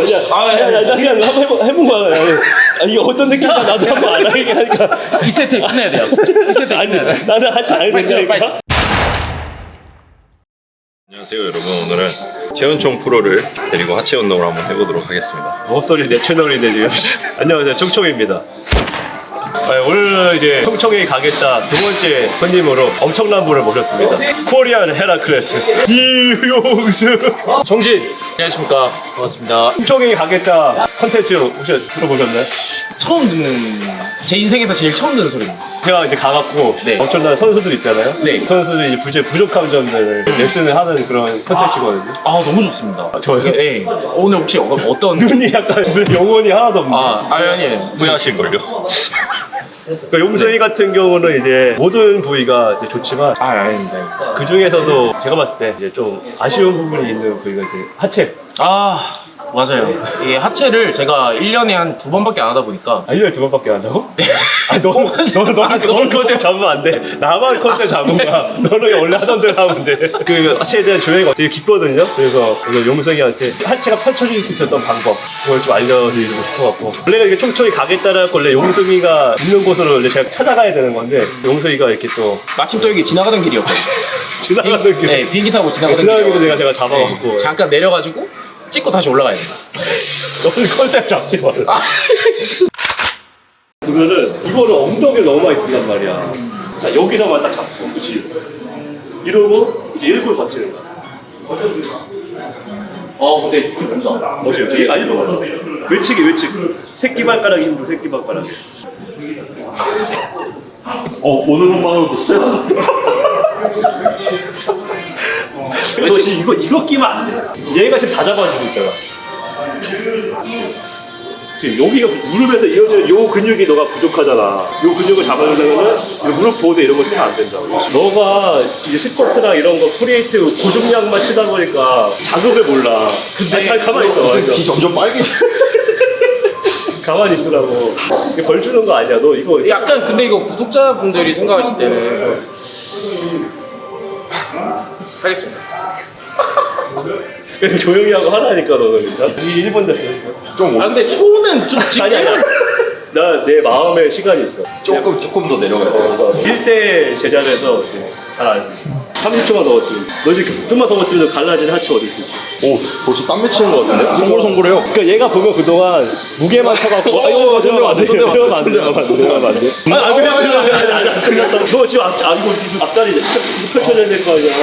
그냥 아, 예, 야, 야, 나 그냥 한번 해본, 해본 거야. 야, 아, 이게 어떤 느낌인지 나도 한번 알아야게 하니까. 이 세트 끝내야 돼요. 이 세트 아니, 끝내야 돼. 나는 한잘 빨리 들어, 빨리. 된다니까. 안녕하세요 여러분 오늘은 최은총 프로를 데리고 하체 운동을 한번 해보도록 하겠습니다 헛소리 내 채널인데 지금. 안녕하세요. 총총입니다. 아, 오늘 이제 총총이 가겠다 두 번째 손님으로 엄청난 분을 모셨습니다. 코리안 헤라클레스 이용수. 정신. 안녕하십니까. 반갑습니다. 총총이 가겠다 컨텐츠 혹시 들어보셨나요? 처음 듣는, 제 인생에서 제일 처음 듣는 소리입니다. 제가 이제 가갖고 네. 엄청난 선수들 있잖아요. 네. 선수들 이제 부재 부족한 점들을 레슨을 하는 그런 컨텐츠거든요. 아, 너무 좋습니다. 저요? 예. 오늘 혹시 어- 어떤. 눈이 약간 눈 영혼이 하나도 없네. 아, 아니, 아니. 후회하실걸요? 그러니까 용서이 같은 경우는 이제 모든 부위가 이제 좋지만 아, 아닙니다. 그 중에서도 제가 봤을 때 이제 좀 아쉬운 부분이 있는 부위가 이제 하체. 아, 맞아요. 이 하체를 제가 1년에 한 두 번밖에 안 하다 보니까. 아, 1년에 두 번밖에 안 한다고? 아, 너는, 너는, 너는, 아, 너는 컨셉 잡으면 안 돼. 나만 컨셉 잡은 거야. 너는 원래 하던 대로 하면 돼. 그 하체에 대한 조회가 되게 깊거든요. 그래서 오늘 용석이한테 하체가 펼쳐질 수 있었던 방법, 그걸 좀 알려드리고 싶어갖고. 원래가 이게 총총이 가겠다라고 원래 용석이가 있는 곳으로 이제 제가 찾아가야 되는 건데, 용석이가 이렇게 또 마침 또 여기 지나가던 길이었거든요. 지나가는 길. 네, 비행기 타고 지나가던 길도 길이어가지고. 제가, 제가 잡아갖고. 네, 잠깐 내려가지고 찍고 다시 올라가야 돼요. 너는 컨셉 잡지 말라. 아, 그러면은 이거를 너무 많이 쓴단 말이야. 자, 여기서만 딱 잡고, 그치? 이러고 이제 1분 버티는 거야. 어, 근데 되게 뭔가. 멋있죠? 아, 이거 맞죠? 외치기, 외치기. 새끼 발가락이 힘들어, 새끼 발가락이. 어, 오는 것만으로도 스트레스 너 지금 이거, 이거 끼면 안 돼. 얘가 지금 다 잡아주고 있잖아. 지금 여기가 무릎에서 이어지는 요 근육이 너가 부족하잖아. 요 근육을 잡아주려면은 이 무릎 보호대 이런 거 쓰면 안 된다고. 너가 이제 스쿼트나 이런 거 프리에이트 고중량만 치다 보니까 자극을 몰라. 근데 아니, 가만히 있어. 기 점점 빨개져 가만히 있으라고. 이게 벌 주는 거 아니야. 너 이거 약간 근데 이거 구독자분들이 생각하실 때는 하겠습니다. 그래서 조용히 하고 하라니까 너는 진짜. 이제 1분 됐어. 좀아 근데 초는 좀 지금 아니 아니. 나내 마음의 시간이 있어. 조금 조금 더 내려가야 돼요 1대 제자리에서 이제 잘 알지. 30초만 더 버티면. 너 이제 좀만 더 버티면 갈라진 하체 어디 있을지. 오 벌써 땀 맺히는 것 같은데? 송골송골해요 그러니까 얘가 보면 그동안 무게만 쳐갖고 아 이거 손대면 안 돼. 손대면 안 돼, 손대면 안 돼. 손대면 안 돼. 아니 아니 아니 아니 아니 아니. 너 지금 앞 아, 이거 지금 앞다리 이제 펼쳐져야 될 거 아니야.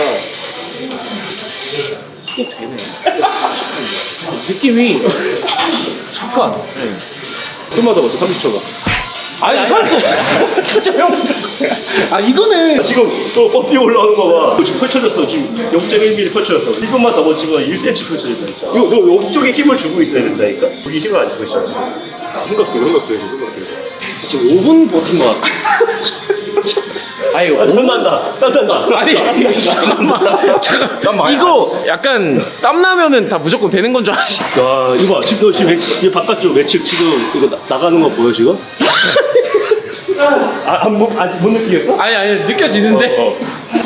이게 되네. 느낌이 잠깐. 좀만 더 버텨. 30초만. 아니 살았어. 진짜 형. 아 이거는 지금 또 펌피 올라오는 거 봐. 지금 펼쳐졌어. 지금 0.1mm 펼쳐졌어. 1분만 더 버티면 1cm 펼쳐진다. 이거 너 이쪽에 힘을 주고 있어야 된다니까? 여기 힘을 안 주고 있어. 생각 들어, 생각 들어, 생각 들어. 지금 5분 버틴 것 같아. 아니 아, 땀난다. 땀난다. 아니 잠깐만 잠깐 이거 약간 땀 나면은 다 무조건 되는 건 줄 아시? 야, 이거 봐. 지금 너 지금 외- 이 바깥쪽 외측 지금 이거 나, 나가는 거 보여 지금? 아, 안, 못, 아직 못 느끼겠어? 아니 아니 느껴지는데. 어.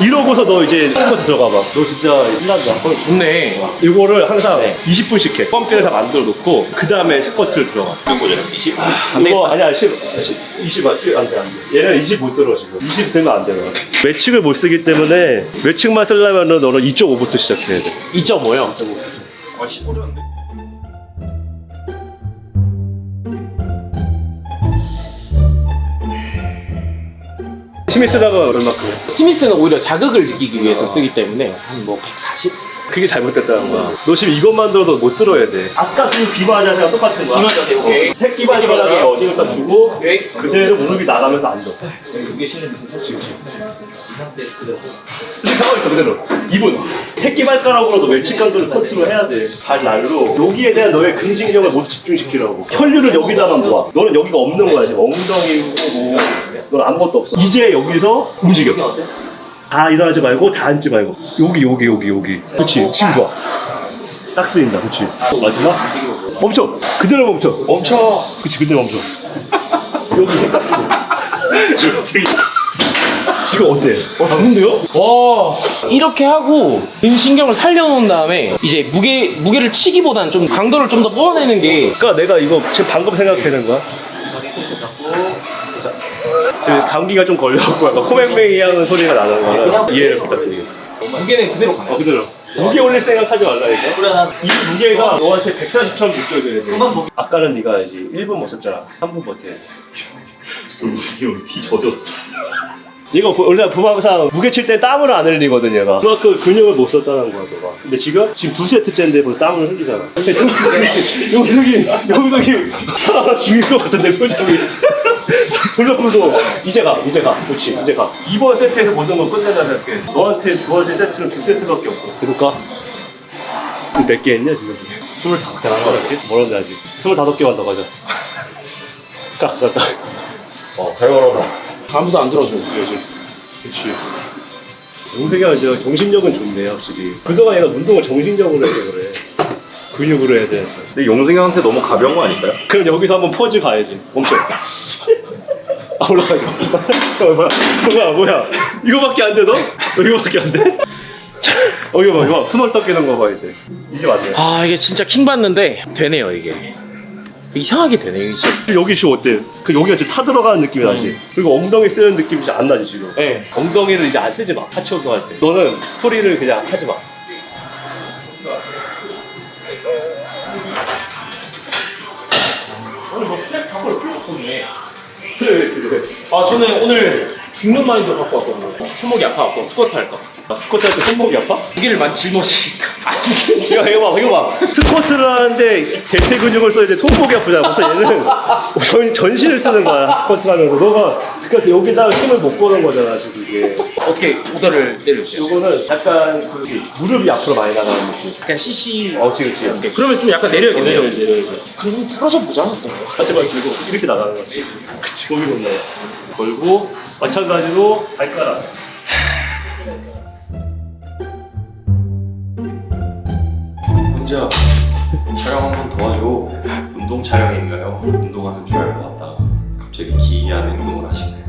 이러고서 너 이제 스쿼트 들어가 봐. 너 진짜 신난다. 어 좋네. 이거를 항상 20분씩 해. 펌피를 다 만들어 놓고 그 다음에 스쿼트를 들어가. 몇 거죠? 20? 안 이거 아니야 10, 10 20 안, 돼, 안 돼. 얘는 20 못 들어 지금 20 되면 안 돼. 너. 외측을 못 쓰기 때문에 외측만 쓰려면은 너는 2.5부터 시작해야 돼. 2.5요. 아 15년 스미스라가 얼마큼? 스미스는 오히려 자극을 느끼기 위해서 쓰기 때문에 한 뭐 140? 그게 잘못됐다는 거야. 너 지금 이것만 들어도 못 들어야 돼. 아까 그 기마 자세가 똑같은 거야. 기마 자세, 오케이. 새끼 발바닥에 새끼 어디를 딱 주고 오케이. 그대로 무릎이 나가면서 앉아. 그게 싫은 사실 이 상태에서 그대로 지금 가만히 있어 그대로. 2분. 새끼 발가락으로도 멸치 강도를 컨트롤 해야 돼. 발 날로. 여기에 대한 너의 근신경을 모두 집중시키라고. 혈류를 여기다만 모아. 너는 여기가 없는 거야 지금. 엉덩이고 뭐. 넌 아무것도 없어. 이제 여기서 움직여. 다 일어나지 말고 다 앉지 말고. 여기 여기 여기 여기. 그렇지. 지금 좋아. 딱 쓰인다. 그렇지. 마지막. 멈춰. 그대로 멈춰. 멈춰. 그렇지. 그대로 멈춰. 여기 딱 쓰고. 지금 지금 어때? 어, 좋은데요? 와 이렇게 하고 근신경을 살려놓은 다음에 이제 무게 무게를 치기보다는 좀 강도를 좀 더 뽑아내는 게 그러니까 내가 이거 지금 방금 생각해낸 거야. 지금 감기가 좀 걸려갖고 약간 코맹맹이 하는 소리가 나는 거라 이해를 부탁드리겠습니다. 무게는 그대로 가요. 어, 그대로. 무게 올릴 생각 하지 말라니까. 이 무게가 너한테 140처럼 느껴져야 돼. 아까는 네가 이제 1분 못 썼잖아. 3분 버텨. 동식이 형피 젖었어. 이거 보- 원래 부방상 무게 칠 때 땀을 안 흘리거든 얘가 그만큼 근육을 못 썼다는 거야 너가 근데 지금 지금 두 세트째인데 벌써 땀을 흘리잖아 근데 용석이 용석이 하나 죽일 것 같은데 표정이 무서워 이제 가 이제 가. 그렇지 이제 가. 이번 세트에서 모든 걸 끝낸다 생각해 너한테 주어질 세트는 두 세트밖에 없어. 지금 몇개 했냐 지금? 25개 남았지? 멀었네 아직? 25개만 더 가자. 가가가 어 살벌하다. 아무도 안 들어줘. 요즘 그치. 용석이가 이제 정신력은 좋네 확실히. 그동안 얘가 운동을 정신력으로 해서 그래. 근육으로 해야 돼. 근데 용승이 형한테 너무 가벼운 거 아닐까요? 그럼 여기서 한번 퍼즈 가야지. 멈춰 아 올라가자 어, 뭐야 뭐야 뭐야 이거밖에 안 돼 너? 너 이거밖에 안 돼? 어 이거 봐 이거 봐 스멀 떡기는 거 봐 이제 이제 맞네 아 이게 진짜 킹 받는데 되네요 이게. 이상하게 되네 이게 진짜. 여기 지금 어때? 그 여기가 지금 타 들어가는 느낌이 나지? 그리고 엉덩이 쓰는 느낌이 이제 안 나지 지금? 네. 엉덩이를 이제 안 쓰지 마 하체 운동할 때 너는 소리를 그냥 하지 마 오늘 뭐 스트랩 갖고 필요 없었네. 아 저는 오늘 죽는 마인드 갖고 왔거든요. 손목이 아파갖고 스쿼트 할까. 아, 스쿼트 할 때 손목이 아파? 무게를 많이 짊어지니까. 이거 이거 봐 이거 봐 스쿼트를 하는데 대퇴 근육을 써야 돼 손목이 아프잖아 벌써 얘는 전, 전신을 쓰는 거야 스쿼트 하면서 너가 그러니까 여기다가 힘을 못 거는 거잖아 지금 이게 어떻게 오더를 내려주세요. 이거는 약간 그 무릎이 앞으로 많이 나가는 느낌 약간 CC. 어 그치 그치 오케이, 그러면 좀 약간 내려야겠네요. 내려 내려 그러면 부러져 보자. 하체만 들고 이렇게 나가는 거지 그치 거기 건너 걸고 마찬가지로 발가락 혼자 촬영 한번 도와줘. 운동 촬영인가요? 운동하는 줄 알고 왔다가 갑자기 기이한 행동을 하시네.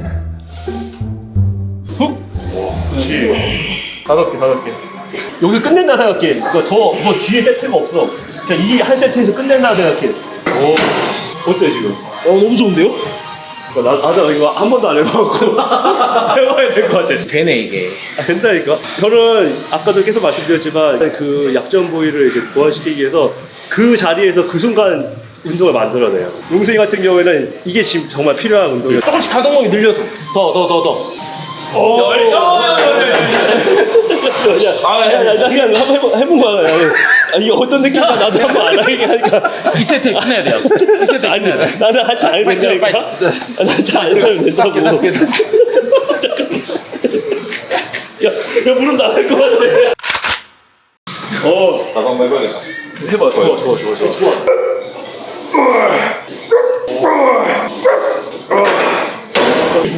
그렇지. 다섯 개, 다섯 개. 여기서 끝낸다 생각해. 그러니까 더, 뭐 뒤에 세트가 없어. 그냥 이 한 세트에서 끝낸다 생각해. 오. 어때, 지금? 어 너무 좋은데요? 그러니까 나, 나도 이거 한 번도 안 해봤고. 해봐야 될 것 같아. 되네 이게. 아, 된다니까? 저는 아까도 계속 말씀드렸지만 그 약점 부위를 이렇게 보완시키기 위해서 그 자리에서 그 순간 운동을 만들어내요. 용승이 같은 경우에는 이게 지금 정말 필요한 운동이에요. 조금씩 가동력이 늘려서 더 더 더 더. 어, 야, 야, 야, 야, 야, 야, 나 그냥 한번 해본, 해본 거야. 야. 아, 이게 어떤 느낌인가 나도 한번 알아보게 하니까. 이 세트 끝내야 돼요. 이 세트 아니, 끝내야 돼. 나는 한참 안 빨리 된다니까. 빨리. 아, 나 한참 안 차면 된다고. 다섯 개 다섯 개 다섯 개. 야, 야, 무릎 나갈 것 같아. 어, 나도 한번 해봐야겠다. 해봐. 좋아, 좋아, 좋아, 좋아. 좋아.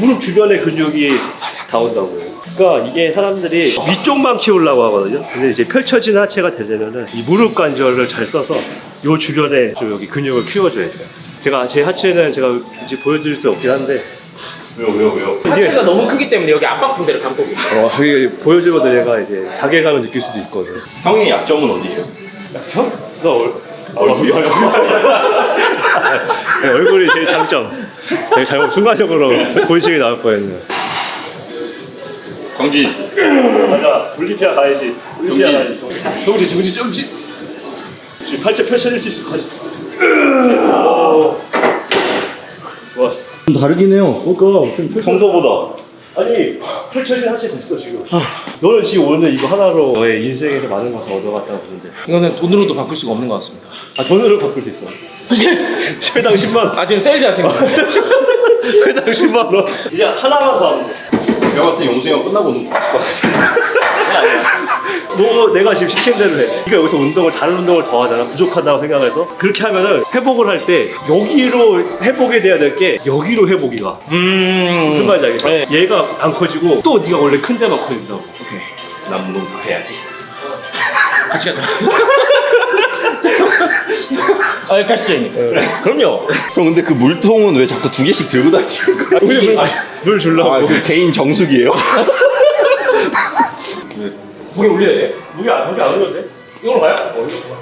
무릎 주변의 근육이 다 온다고요. 그러니까 이게 사람들이 위쪽만 키우려고 하거든요. 근데 이제 펼쳐진 하체가 되려면은 이 무릎 관절을 잘 써서 요 주변에 좀 여기 근육을 키워줘야 돼요. 제가 제 하체는 제가 이제 보여드릴 수 없긴 한데 왜요 왜요 왜요? 하체가 너무 크기 때문에 여기 압박 분대를 감고 계세요. 어, 이게 보여주거든 얘가 이제 자괴감을 느낄 수도 있거든. 형의 약점은 어디예요? 참? 나 얼, 얼굴이 네, 얼굴이 제일 장점. 제가 잘못 순간적으로 본식이 나올 뻔했네. 경지. 가자, 올림피아 가야지. 올림피아 가야지. 정지, 정지, 정지. 지금 팔째 펼쳐질 수 있을 것 같아. 와, 좀 다르긴 해요. 그러니까 좀 펼쳐. 평소보다. 아니 펼쳐진 하체 됐어 지금. 너는 지금 오늘 이거 하나로 너의 인생에서 많은 것을 얻어갔다고 보는데. 이거는 돈으로도 바꿀 수가 없는 것 같습니다. 아 돈으로 바꿀 수 있어. 최당 10만 원. 아 지금 세일즈 하시는 거예요? 최당 10만 원. 이제 하나만 더 하면 돼. 내가 봤을 때 용승이 형 끝나고 운동 다시 봤을 때. 너 내가 지금 시킨 대로 해. 네가 여기서 운동을 다른 운동을 더 하잖아. 부족하다고 생각해서 그렇게 하면은 회복을 할 때 여기로 회복이 돼야 될 게 여기로 회복이 가. 음. 무슨 말인지 알겠어? 네. 얘가 안 커지고 또 네가 원래 큰 데만 커진다고. 오케이. 난 운동 다 해야지. 같이 가자. 아, 가시죠. 그럼요. 형 근데 그 물통은 왜 자꾸 두 개씩 들고 다니시는 거예요? 우리 물, 물 주려고. 아, 그 개인 정수기예요? 무게 올려야 돼. 무게 안, 무게 안 오는데? 이걸로 가요? 어, 이거 봐.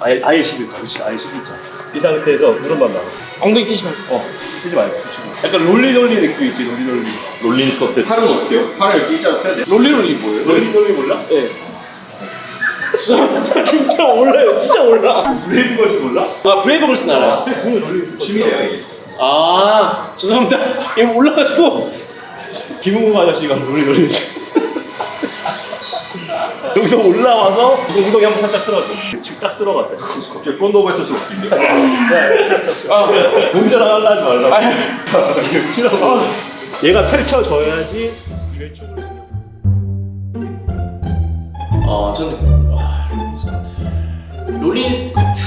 아예, 아예 11자. 그렇지, 아예 11자. 이 상태에서 무릎만 나와. 엉덩이 뛰지 말고. 어, 뛰지 말고. 약간 롤리롤리 느낌 있지, 롤리롤리. 롤린 스커트 팔은 해요? 팔을 이렇게 일자로 펴야 돼요? 롤리롤리 뭐예요? 롤리롤리 몰라? 예. 나 진짜 몰라요. 진짜 몰라. 브레이브 걸스 몰라? 아, 브레이브걸스 알아요. 취미래요 이게 아, 죄송합니다. 이거 몰라가지고. 김웅국 아저씨가 롤리롤리 여기서 올라와서 엉덩이 한번 살짝 틀어줘. 지금 딱 들어갔다. 갑자기 프론트 오브 했을 수 없긴데 아, 하려 하지 말라고. 아유. 이거 싫어. 얘가 펼쳐져야지 어, 저는 와, 롤린 스쿼트.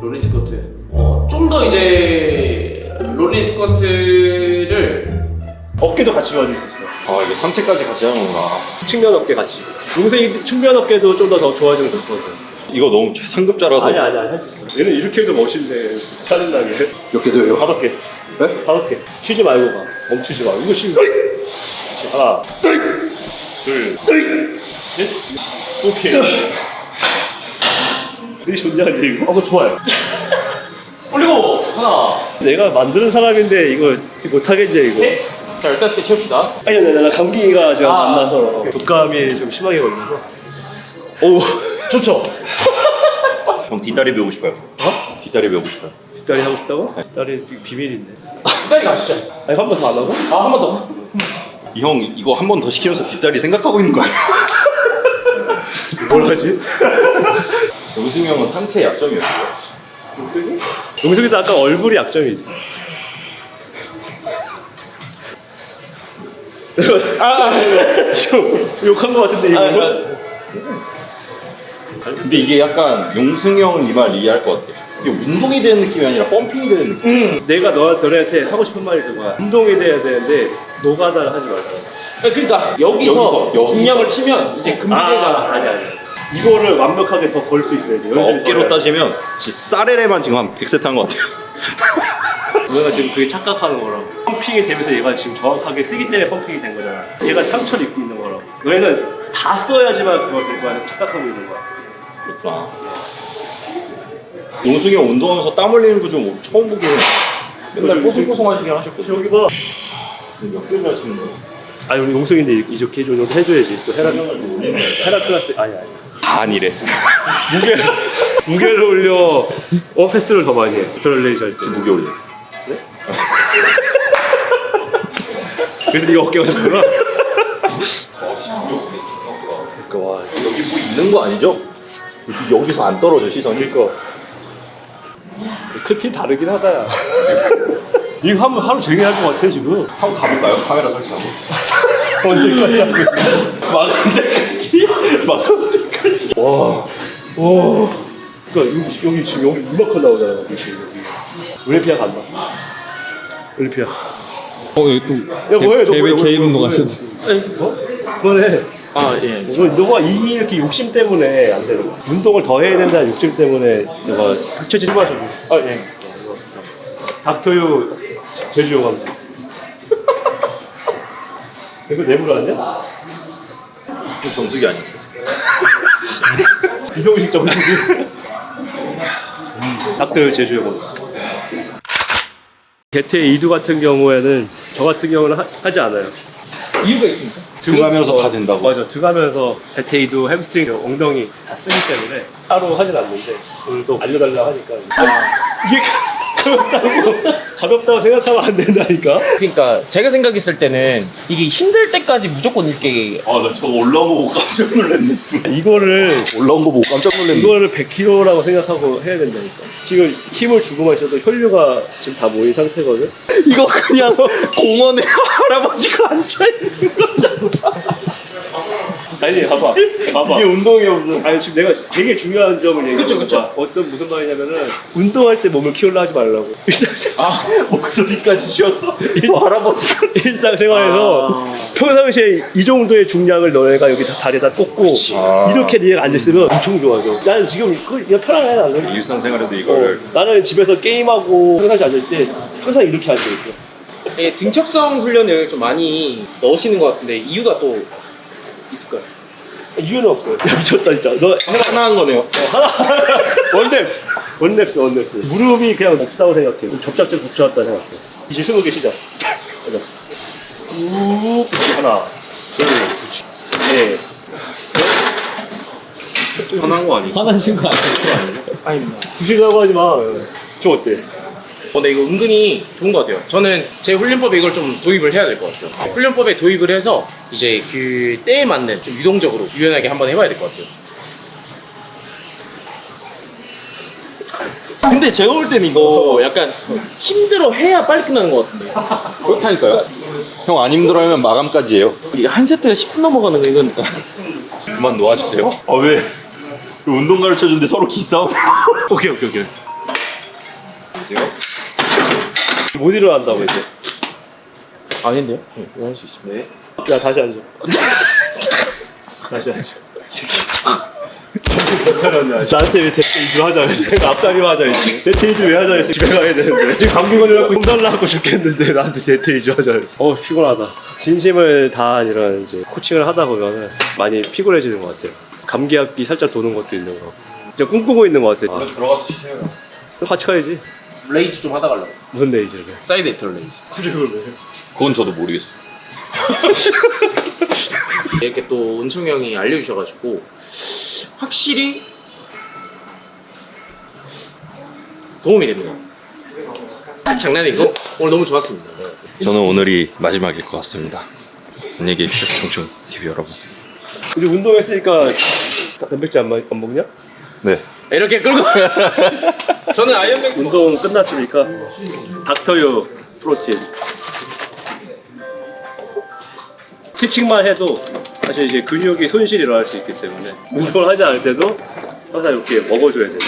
롤린 스쿼트. 어, 좀 더 이제 롤린 스쿼트를 어깨도 같이 좋아질 수 있어. 아 이게 상체까지 같이 하는구나 측면 어깨 같이. 동생이 측면 어깨도 좀 더 더 좋아지면 좋거든. 이거 너무 최상급자라서 아니 아니 아니 할수 있어. 얘는 이렇게 해도 멋있네. 짜증나게. 몇 개 돼요? 다섯 개. 네? 다섯 개. 쉬지 말고 가. 멈추지 마. 이거 쉬운 거. 하나, 둘, 셋. 오케이. 되게 좋냐 근데 이거? 어, 그거 좋아요. 올리고 하나. 내가 만드는 사람인데 이거 못하겠냐 이거? 네. 자, 일단 이렇게 채웁시다. 아니 아니 나 감기가 지금 아. 안 나서 독감이 좀 심하게 걸려서. 오 좋죠. 형 뒷다리 배우고 싶어요 어? 뒷다리 배우고 싶어요 뒷다리 하고 싶다고? 뒷다리 비- 비밀인데. 기다리 가시죠. 아니 한 번 더 안 하고? 아, 한 번 더. 이 형 이거 한 번 더 시키면서 뒷다리 생각하고 있는 거야 뭘 하지? 영승이 형은 상체 약점이 없어요 용석이도 아까 얼굴이 약점이지. 아, 아, 좀 욕한 거 같은데 이거. 아, 근데 이게 약간 용승이 형은 이 말 이해할 것 같아 이게 운동이 되는 느낌이 아니라 펌핑이 되는 느낌 음, 내가 너 너네한테 하고 싶은 말이 그거야. 운동이 돼야 되는데 노가다를 하지 말고. 그러니까 여기서, 여기서, 여기서. 중량을 치면 이제 금괴가 아니 아니. 이거를 완벽하게 더 걸 수 있어야 돼. 연습을 어깨로. 따지면 진짜 쌀에만 지금 한 100세트 한 것 같아요 너가 지금 그게 착각하는 거라고. 펌핑이 되면서 얘가 지금 정확하게 쓰기 때문에 펌핑이 된 거잖아. 얘가 상처를 입고 있는 거라고. 너희는 다 써야지만 그거 될 거야. 착각하고 있는 거야. 그렇구나 용승이 형 운동하면서 땀 흘리는 거 좀 처음 보긴 해 맨날 뽀송뽀송 하시긴 하셨고 여기 봐. 몇 개를 하시는 거예요? 아니 우리 용석인데 이렇게 좀 해줘야지. 또 헤라 헤라클라스 아니 아니. 다 아니래 무게 무게를 올려 어 횟수를 더 많이 해. 트롤레이션 할 때. 무게 올려 그래도 이거 어깨가 작구나. 그러니까 와 여기 뭐 있는 거 아니죠? 여기서 안 떨어져 시선이? 그러니까 크기 다르긴 하다. 이거 하면 하루 종일 할 것 같아 지금. 한번 가볼까요? 카메라 설치하고 언제까지? 막을 때까지 막을 때까지 와. 와. 그러니까 여기, 여기 지금 여기 이만큼 나오잖아 여기 지금 여기. 올림피아 간다. 올림피아. 어 여기 또 야 뭐해 너 개- 뭐해, 개인 뭐해, 운동. 하시는 뭐? 그만해. 아, 예. 너, 너가 이 이렇게 욕심 때문에 안 되는 거야. 운동을 더 해야 된다는 욕심 때문에 너가 흑체지 심하셔. 아, 예. 닥터유 제주 용암. 이거 내부로 왔냐? 정수기 아니었어요? 이동식 정수기. 닥터유 제주 용암. 개태 이두 같은 경우에는 저 같은 경우는 하, 하지 않아요. 이유가 있습니까? 등하면서 다 된다고? 맞아 등하면서 대퇴이도 햄스트링 엉덩이 다 쓰기 때문에 따로 하진 않는데 오늘 또 알려달라 하니까 이게 가볍다고. 가볍다고 생각하면 안 된다니까. 그러니까 제가 생각했을 때는 이게 힘들 때까지 무조건 이렇게 아 나 저거 올라온 거 보고 깜짝 놀랐네. 이거를 올라온 거 보고 깜짝 놀랐네. 이거를 100kg라고 생각하고 해야 된다니까. 지금 힘을 주고만 있어도 혈류가 지금 다 모인 상태거든? 이거 그냥 공원에 할아버지가 앉아있는 거잖아 아니 봐봐 봐봐 이게 운동이 없어. 아니 지금 내가 되게 중요한 점을 얘기해 그쵸, 그쵸. 어떤 무슨 말이냐면은 운동할 때 몸을 키우려 하지 말라고 아, 목소리까지 쉬었어. 뭐 할아버지가. 일상생활에서 아. 평상시에 이 정도의 중량을 너네가 여기 다 다리에다 꽂고 아. 이렇게 네가 앉아있으면 엄청 좋아져 나는 지금 그거 그냥 편안해 나는 일상생활에도 어, 이거를 나는 집에서 게임하고 평상시 앉을 때 항상 이렇게 앉아있어 예, 등척성 훈련을 좀 많이 넣으시는 것 같은데 이유가 또 있을까요? 이유는 없어요 야 미쳤다 진짜 너 하나 한 거네요. 원랩스 원랩스 원랩스 무릎이 그냥 없다고 생각해 좀 접착제 붙여왔다 생각해 이제 스무 개 시작 가자 우 하나 둘 셋 하나 한 거 아니지? 화나신 거 아니에요? 아닙니다. 부시라고 하지 마 저 어때? 어, 근데 이거 은근히 좋은 것 같아요. 저는 제 훈련법에 이걸 좀 도입을 해야 될 것 같아요. 훈련법에 도입을 해서 이제 그 때에 맞는 좀 유동적으로 유연하게 한번 해봐야 될 것 같아요. 근데 제가 볼 때는 이거 약간 힘들어 해야 빨리 끝나는 것 같은데. 그렇다니까요. 형 안 힘들어하면 마감까지예요. 이게 한 세트가 10분 넘어가는 거 이건 그만 놓아주세요. 아 왜? 운동 가르쳐 주는데 서로 기싸움. 오케이 오케이 오케이 못 일어난다고 이제? 아닌데요? 네, 이거 할수 있습니다. 야 다시 앉아 다시 앉아 나한테 왜 대퇴 이주 하자 그랬어? 내가 앞다리만 하자 했지. 대퇴 이주 왜 하자 그랬어? 집에 가야 되는데. 지금 감기 걸려갖고 몸 달라갖고 죽겠는데 나한테 대퇴 이주 하자 그랬어. 어 피곤하다. 진심을 다한 이런 이제 코칭을 하다 보면은 많이 피곤해지는 것 같아요. 감기약이 살짝 도는 것도 있는 거 그냥 꿈꾸고 있는 것 같아 들어가서 쉬세요. 같이 가야지 레이즈 좀 하다 가려고. 무슨 레이지를 해 사이드 에터 레이즈. 그건 저도 모르겠어요. 이렇게 또 은총 형이 알려주셔가지고 확실히 도움이 됩니다. 장난이고 오늘 너무 좋았습니다. 저는 오늘이 마지막일 것 같습니다. 안녕히 계십시오, 총총 TV 여러분. 우리 운동했으니까 단백질 안, 먹- 안 먹냐? 네. 이렇게 끌고 저는 아이언맥스 운동 끝났으니까 닥터유 프로틴 티칭만 해도 사실 이제 근육이 손실이 일어날 수 있기 때문에 운동을 하지 않을 때도 항상 이렇게 먹어줘야 돼요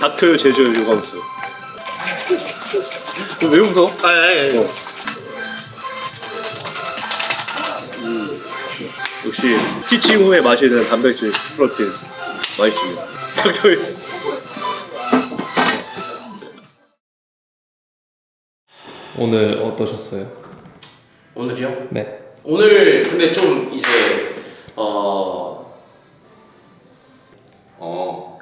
닥터유 제조유 유감수 왜 웃어? 아니 아니 아니. 어. 역시 티칭 후에 마시는 단백질 프로틴 맛있습니다. 닭도리. 오늘 어떠셨어요? 오늘이요? 네. 오늘 근데 좀 이제 어 어.